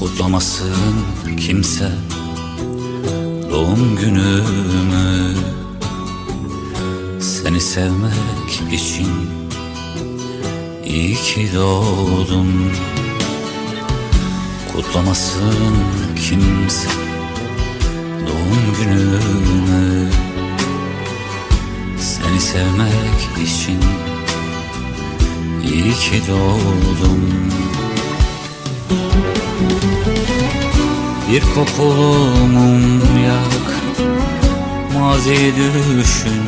Kutlamasın kimse doğum günümü. Seni sevmek için iyi ki doğdum Kutlamasın kimse Doğum günümü. Seni sevmek için İyi ki doğdum. Bir kokulu mum yak Mazi düşün.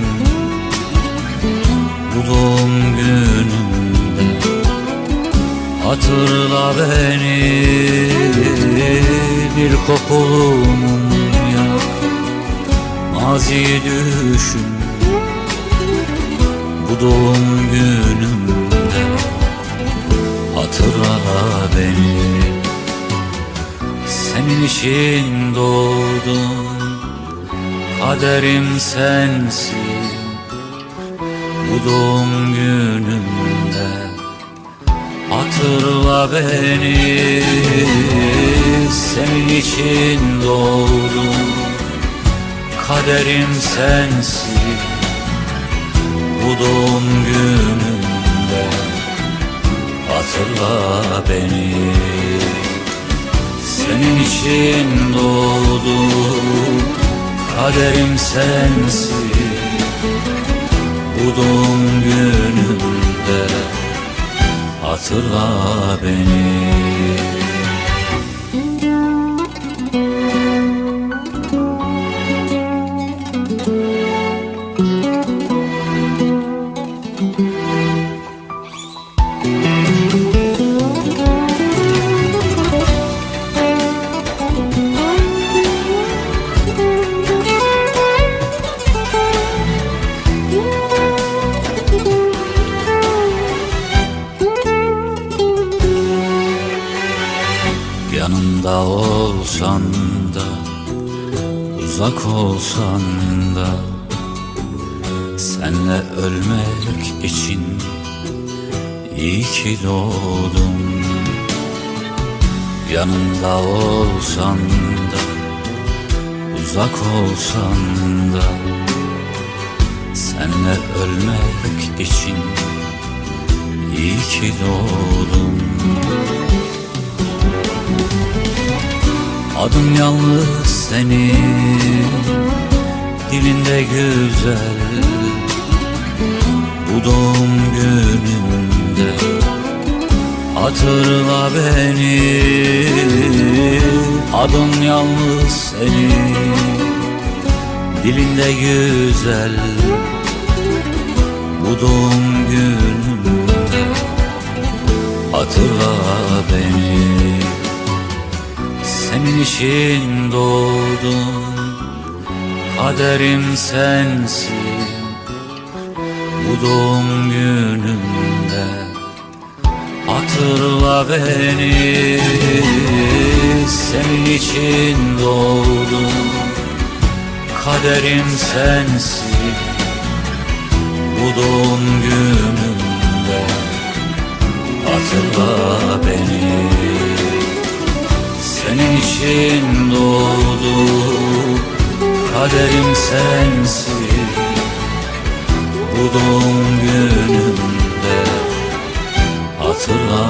Bu doğum günümde Hatırla beni Bir kokulu mum yak Mazi düşün. Bu doğum günümde Hatırla beni. Senin için doğdum Kaderim sensin. Bu doğum günümde Hatırla beni için doğdum. Kaderim sensin Bu doğum günümde Hatırla beni. Senin için doğdum. Kaderim sensin Bu doğum günümde Hatırla beni Yanımda olsan da Uzak olsan da. Senle ölmek için iyi ki doğdum Yanımda olsan da Uzak olsan da. Senle ölmek için iyi ki doğdum Adım yalnız senin Dilinde güzel. Bu doğum günümde Hatırla beni. Adım yalnız senin Dilinde güzel. Bu doğum günümde Hatırla beni için doğdum Kaderim sensin. Bu doğum günümde Hatırla beni. Senin için doğdum Kaderim sensin. Bu doğum günümde Kaderim sensin Bu doğum günümde Hatırla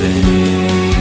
beni